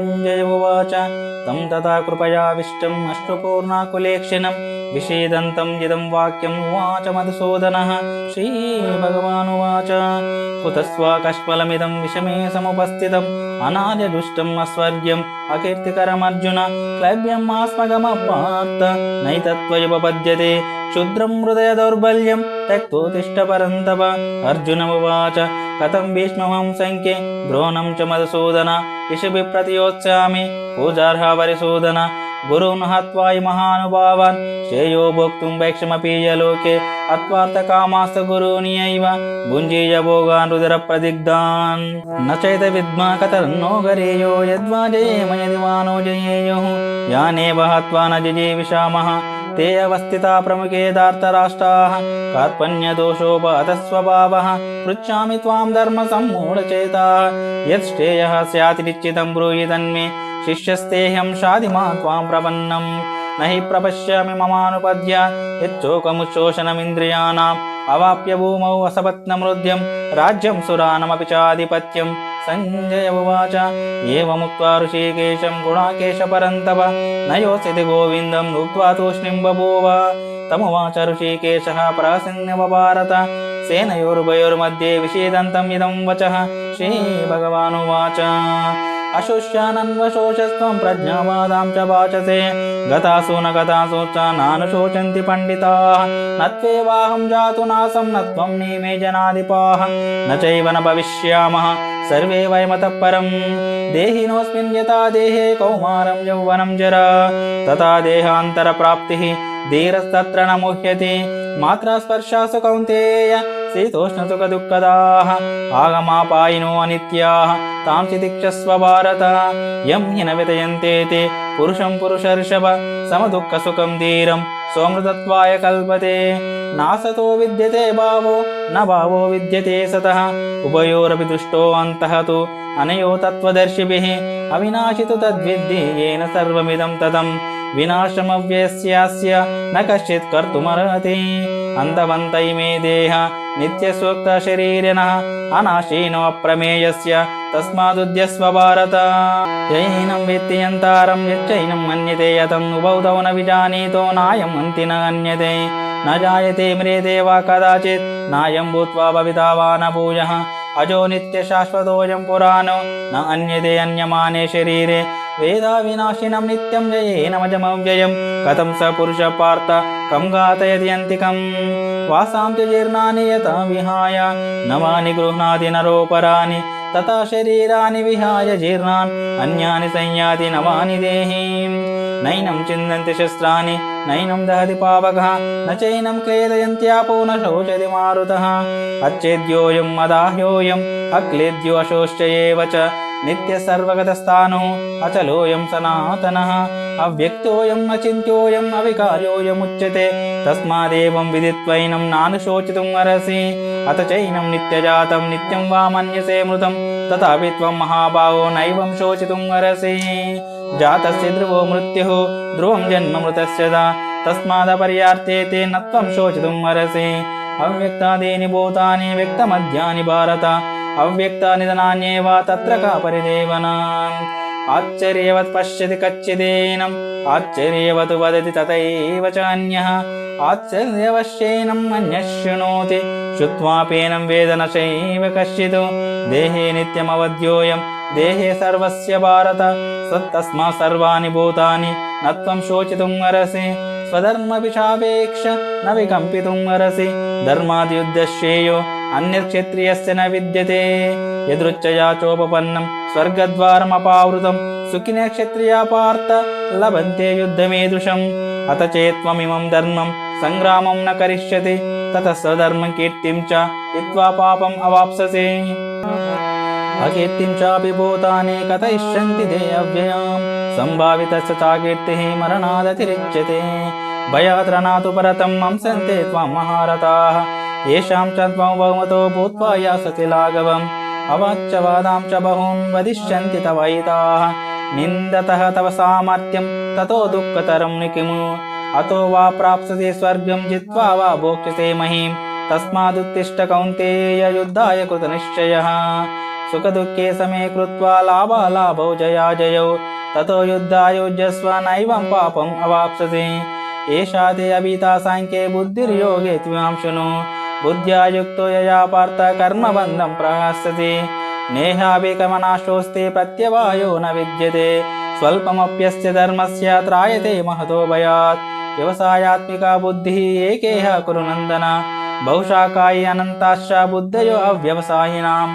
सञ्जय उवाच तं तथा कृपयाविष्टम् अश्रुपूर्णाकुलेक्षिणं विषेदन्तं इदं वाक्यम् उवाच मधुसूदनः श्रीभगवानुवाच कुतस्वाकष्फलमिदं विषमे समुपस्थितम् अनार्यदुष्टम् अस्वर्ग्यम् अकीर्तिकरमर्जुन क्लैब्यमास्मगमपार्थ नैतत्त्वयुपपद्यते क्षुद्रं हृदय दौर्बल्यं त्यक्तोतिष्ठ परन्तप अर्जुनमुवाच కథం భీష్మమం సంఖ్యే ద్రోణం చ మధుసూదన ఇషభి ప్రతియోత్సామి పూజార్హ పరిశూదన గురున్ హత్వాయి మహానుభావాన్ శ్రేయో భోక్తుం వైక్షమపీయలోకే అత్వార్థకామాస్త గురునియైవ భుంజీయ భోగాన్ రుదర ప్రదిగ్ధాన్ నచైత విద్మా కతన్నో గరేయో యద్వా జయేమ యదివానో జయేయో యానేవ హత్వా న జజే విషామః ते अवस्थिता प्रमुखे धार्तराष्ट्राः कार्पण्यदोषोपहतस्वभावः पृच्छामि त्वां धर्मसम्मूढचेताः यत् श्रेयः स्यात् निश्चितं ब्रूहि तन्मे शिष्यस्तेऽहं शादिमा त्वां प्रपन्नम् न हि प्रपश्यामि ममानुपद्य यच्चोकमुच्चोषणमिन्द्रियाणाम् अवाप्य भूमौ असपत्नमृद्यं राज्यं सुरानमपि चाधिपत्यं सञ्जय उवाच। एवमुक्त्वा ऋषिकेशं गुणाकेशपरन्तप। न योत्स्यति गोविन्दं उक्त्वा तूष्णीं बभूव। तमुवाच ऋषिकेशः प्रासिन्यवभारत सेनयोरुभयोर्मध्ये विषेदन्तम् इदं वचः। श्रीभगवानुवाच। अशुष्यानन्वशोषस्त्वं प्रज्ञावादां च वाचसे। गतासु न गतासु च नानुशोचन्ति पण्डिताः। न त्वेवाहं जातु नासं, न त्वं नीमे जनाधिपाः। न चैव न भविष्यामः। सर्वे वयमतः परं देहिनोऽस्मिन् यथा देहे कौमारं यौवनं जरा तथा देहान्तरप्राप्तिः धीरस्तत्र न मुह्यते मात्रा स्पर्शासु कौन्तेय शीतोष्णसुखदुःखदाः आगमापायिनो अनित्याः तां चितिक्षस्व भारत यं हि न वितयन्ते ते पुरुषं पुरुषर्षभ समदुःखसुखं धीरं सोमृतत्वाय कल्पते నాసతో విద్యతే భావో న భావో విద్యతే సతః. ఉభయోరపి దృష్టో అంతః తు అనయో తత్వదర్శిభిः. అవినాశితు తద్విద్ధి ఏన సర్వమిదం తదం. వినాశమవ్యస్యాస్య న కశ్చిత్ కర్తుమర్హతి. అంతవంత ఇమే దేహ నిత్యసూక్తశరీరిణ అనాశీనోప్రమేయస్య తస్మాదుద్యస్వ భారత. యైనం విత్తియంతారం యచ్చైనం మన్యతే యతం ఉభౌతౌ న విజానీతో నాయం అంతిన అన్యతే. न जायते म्रियते वा कदाचित्। नायं भूत्वा भविता वा न भूयः अजो नित्यशाश्वतोऽयं पुराणो। न अन्यते अन्यमाने शरीरे। वेदाविनाशिनं नित्यं जयेनमजमव्ययं कथं स पुरुष पार्थ कं घातयति अन्तिकं वासां च जीर्णानि यथा विहाय। नवानि गृह्णाति नरोपराणि। तथा शरीराणि विहाय जीर्णान्। अन्यानि संयाति नवानि देहि नैनं चिन्तन्ति शस्त्राणि नैनं दहति पावकः न चैनं क्लेदयन्त्यापो न शोचति मारुतः अच्छेद्योऽयं मदाह्योऽयम् अक्लेद्यो अशोश्च एव च नित्यसर्वगतस्थाणुः अचलोऽयं सनातनः अव्यक्तोऽयम् अचिन्त्योऽयम् अविकार्योऽयमुच्यते तस्मादेवं विदित्वैनं नानुशोचितुम् अर्हसि अथ चैनं नित्यजातं नित्यं वा मन्यसे मृतं तथापि त्वं महाभावो नैवं शोचितुम् अर्हसि जातस्य ध्रुवो मृत्युः ध्रुवं जन्म मृतस्य दा तस्मादपर्यार्थे ते न त्वं शोचितुम् अर्हसि अव्यक्तादीनि भूतानि व्यक्तमध्यानि भारत अव्यक्तानि धनान्येव तत्र का परिदेवनाम् आश्चर्यवत् पश्यति कच्चिदेनम् आश्चर्यवत् वदति तथैव च अन्यः आश्चर्यवश्येनम् अन्यः शृणोति श्रुत्वापेनं वेद न चैव कश्चित् देहे नित्यमवद्योऽयं దేహే సర్వస్య భారత సత్తస్మా సర్వాణి భూతాని నత్వం శోచితుం అరసి స్వధర్మ విషాపేక్ష న వికంపితుం అరసి ధర్మాదియుద్ధశ్రేయో అన్యక్షత్రియస్య న విద్యతే. యదృచ్చయా చోపపన్నం స్వర్గద్వారమపావృతం సుఖినే క్షత్రియా పార్థ లభంతే యుద్ధమీదృశం అత చేత్వమిమం ధర్మం సంగ్రామం న కరిష్యతి తత స్వధర్మ కీర్తిం చ పాపం అవాప్ససే. अकीर्तिं चापि भूतानि कथयिष्यन्ति ते अव्ययां सम्भावितस्य चाकीर्तिः मरणादतिरिच्यते भयाद्रणातु परतं मंसन्ते त्वां महारथाः। येषां च त्वं बहुमतो भूत्वा यासति लाघवम्। अवाच्यवादां च बहून् वदिष्यन्ति तव हिताः। निन्दतः तव सामर्थ्यं ततो दुःखतरं निकिमु अतो वा प्राप्स्यसे स्वर्गं जित्वा वा भोक्ष्यसे महीं। तस्मादुत्तिष्ठ कौन्तेय युद्धाय कृतनिश्चयः సుఖదుఃఖే సమే కృత్వా లాభాలాభౌ జయాజయౌ తతో యుద్ధాయోజస్వ నైవం పాపం అవాప్ససి ఏషా తే అభితా సాంఖ్యే బుద్ధిర్యోగే త్వాంశును బుద్ధ్యాయుక్తో యయా పార్థ కర్మబంధం ప్రహాస్యతి నేహాభికమనాశోస్తే ప్రత్యవాయో న విద్యతే స్వల్పమప్యస్య ధర్మస్య త్రాయతే మహతో భయాత్ వ్యవసాయాత్మిక బుద్ధి ఏకేహ కురునందన బహుశాకాయి అనంతాశ్చ బుద్ధయో అవ్యవసాయినాం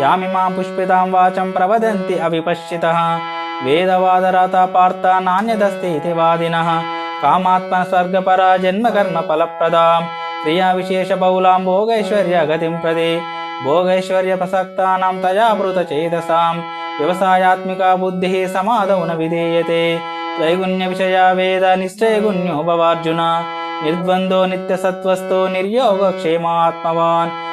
యామిమాం పుష్పితాం వాచం ప్రవదంతి అవిపశ్చిత. వేదవాదరాత పార్థ నాణ్యదస్తి వాదిన. కామాత్మన స్వర్గపరా జన్మకర్మ ఫలప్రదాం. క్రియా విశేష బౌలాం భోగైశ్వర్య గతిం ప్రదే. భోగైశ్వర్య ప్రసక్తానాం తయామృత చేదసాం. వ్యవసాయాత్మికా బుద్ధి సమాధౌ న విధేయతే. త్రైగుణ్య విషయా వేద నిశ్చయగుణ్యో నిర్ద్వందో నిత్యసత్వస్థో నిర్యోగక్షేమాత్మవాన్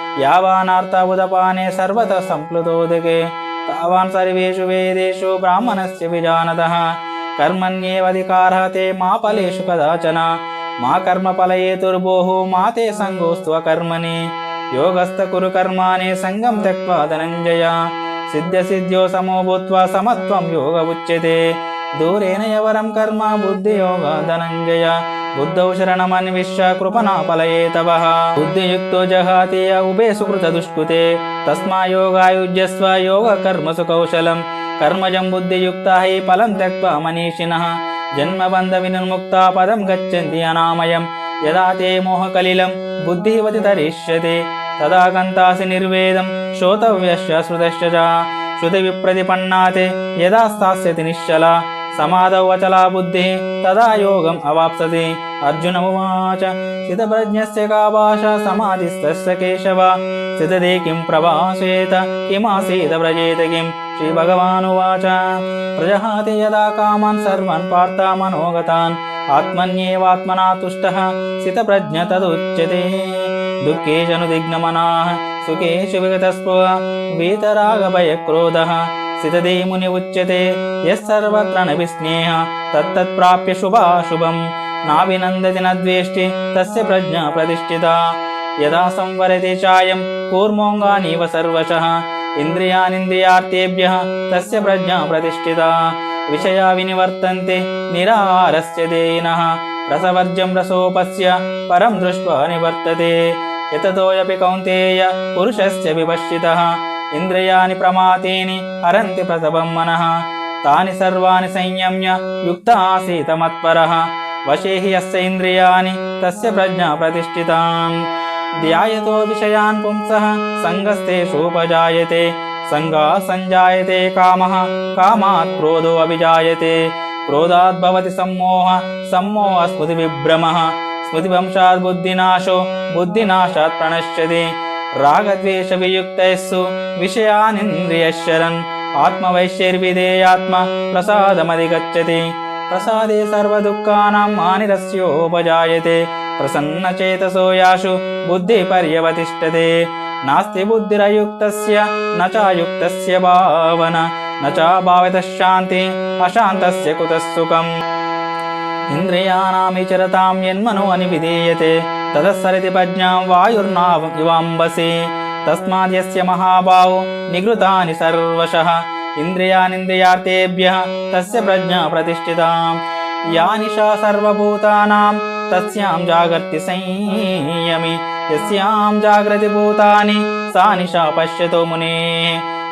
उदपाने सर्वतः सम्प्लुतोदके तावान् सर्वेषु वेदेषु ब्राह्मणस्य विजानतः कर्मण्येवाधिकारः ते मा फलेषु कदाचन मा कर्मफलयेतुर्भोः मा ते सङ्गोऽस्तु कर्मणि योगस्थ कुरु कर्माणि सङ्गं त्यक्त्वा धनञ्जय सिद्ध्यसिद्ध्यो समो भूत्वा समत्वं योग उच्यते दूरेण यवरं कर्म बुद्धियोग धनञ्जय बुद्धौ शरणमन्विष्य कृपणा फलये तवः बुद्धियुक्तो जहाति य उभे सुकृतदुष्कृते तस्मा योगायुज्यस्व योगकर्मसु कौशलं कर्मजं बुद्धियुक्ता हि फलं त्यक्त्वा मनीषिणः जन्मबन्धविनिर्मुक्ता पदं गच्छन्ति अनामयं यदा ते मोहकलिलं बुद्धिवति तरिष्यते तदा गन्तासि निर्वेदं श्रोतव्यश्च श्रुतश्च च श्रुतिविप्रतिपन्ना ते यदा स्थास्यति निश्चला समाधौ अचला बुद्धिः तदा योगम् अवाप्स्यति अर्जुन उवाच स्थितप्रज्ञस्य का भाषा समाधिस्तस्य केशव स्थितदे किं प्रभाषेत किमासीत व्रजेत किं श्रीभगवानुवाच प्रजहाति यदा कामान् सर्वान् पार्था मनोगतान् आत्मन्येवात्मना तुष्टः स्थितप्रज्ञ तदुच्यते दुःखेषु नुदिग्नमनाः सुखेषु विगतस्पृह वीतरागभयक्रोधः స్థితదేముని ఉచ్యతే ఎస్సర్వత్ర నవిస్నేహ తత్తత్ప్రాప్య శుభాశుభం నాభినందతి నద్వేష్టి తస్య ప్రజ్ఞ ప్రతిష్ఠిత యదా సంవరతే చాయం కూర్మోంగానీవ సర్వశః ఇంద్రియానింద్రియార్థేభ్య తస్య ప్రజ్ఞ ప్రతిష్ఠిత విషయా వినివర్తంతే నిరారస్య దేయినః రసవర్జం రసోపస్య పరం దృష్ట్వా నివర్తతే యతతోయపి కౌంతేయ పురుషస్య వివశ్యితః ఇంద్రియాని ప్రమాతేని హరంతి ప్రసభం మనః. తాని సర్వాణి సంయమ్య యుక్త ఆసీత మత్పరః వశే హి యస్య ఇంద్రియాని తస్య ప్రజ్ఞా ప్రతిష్ఠితాం. ధ్యాయతో విషయాన్ పుంసః సంగస్తేషోపజాయతే సంగా సంజాయతే కామః కామాత్ క్రోధో అభిజాయతే. క్రోధాద్భవతి సమ్మోహ సమ్మోహ స్మృతి విభ్రమః. స్మృతివంశాత్ బుద్ధినాశో బుద్ధినాశాత్ ప్రణశ్యతి. రాగద్వేషవియుక్తైస్సు విషయానింద్రియశరన్ ఆత్మవైశ్యర్విధేయాత్మ ప్రసాదమధిగచ్చతి ప్రసాదే సర్వదుఃఖానాం మానిరస్యోపజాయతే ప్రసన్నచేతసో యాషు బుద్ధిపర్యవతిష్టతే నాస్తి బుద్ధిరయుక్తస్య నచాయుక్తస్య భావన నచాభావితశాంతి అశాంతస్య కుతఃసుఖం ఇంద్రియాణామి చరతాం యన్మను అని విధీయతే తదస్సరితి ప్రజ్ఞాం వాయుర్నావం ఇవాంబసి తస్మాద్యస్య మహాబాహు నిగృతాని సర్వశః ఇంద్రియానింద్రియార్థేభ్య తస్య ప్రజ్ఞా ప్రతిష్ఠితా యా నిషా సర్వభూతానాం తస్యాం జాగర్తి సంయమి యస్యాం జాగ్రతి భూతాని సా నిషా పశ్యతో మునే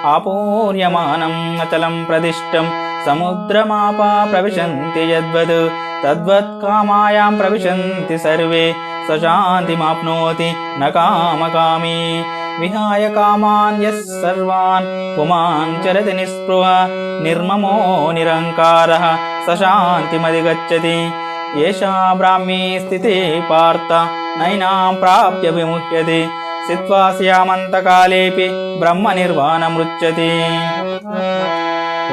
ఆపూర్యమానం అచలం ప్రదిష్టం సముద్రమాపా ప్రవిశంతి యద్వద్ తద్వత్ కామాయాం ప్రవిశంతి సర్వే प्रदिष्टं समुद्रमापा प्रविशन्ति यद्वद् तद्वत् कामायां प्रविशन्ति सर्वे स शान्तिमाप्नोति न कामकामी विहाय कामान् यः सर्वान् पुमान् चरति निःस्पृह निर्ममो निरङ्कारः स शान्तिमधिगच्छति एषा ब्राह्मी स्थितिः पार्थ नैनां प्राप्य विमुह्यते स्थित्वा स्यामन्तकालेऽपि ब्रह्मनिर्वाणमृच्छति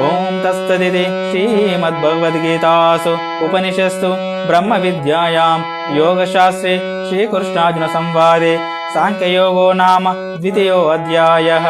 ॐ तत्सदिति श्रीमद्भगवद्गीतासु उपनिषत्सु ब्रह्मविद्यायां योगशास्त्रे श्रीकृष्णार्जुनसंवादे साङ्ख्ययोगो नाम द्वितीयोऽध्यायः